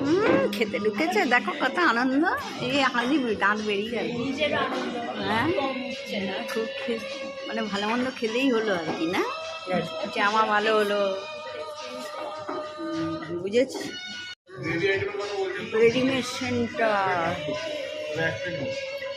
হুম খেতে ঢুকেছে দেখো কত আনন্দ। এই হাজি দাঁত বেরিয়ে যাবে। হ্যাঁ? খুব মানে ভালো মন্দ খেলেই হলো আর কি না? জামা ভালো হলো। বুঝেছি? রেডিমেড সেন্টার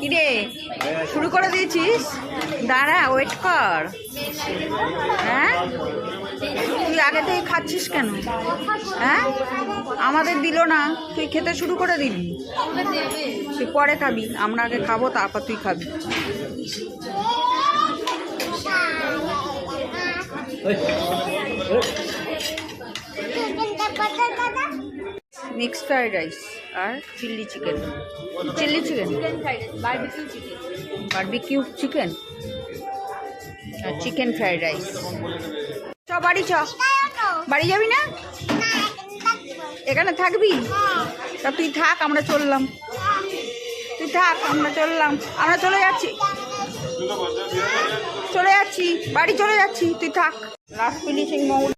কিরে শুরু করে দিয়েছিস? দাঁড়া ওয়েট কর। হ্যাঁ? তুই আগে থেকে খাচ্ছিস কেন? হ্যাঁ? আমাদের দিল না তুই খেতে শুরু করে দিবি। তুই পরে খাবি আমরা আগে খাব তারপর তুই খাবি। মিক্স ফ্রাইড রাইস আর chilli chicken. Chilli chicken. Barbecue chicken. আর চিকেন ফ্রাইড রাইস। চ, বাড়ি চ। বাড়ি যাবি না? এখানে থাকবি? তা তুই থাক, আমরা চললাম। তুই থাক, আমরা চললাম। আমরা চলে যাচ্ছি। চলে যাচ্ছি। বাড়ি চলে যাচ্ছি। তুই থাক। লাস্ট ফিনিশিং মৌল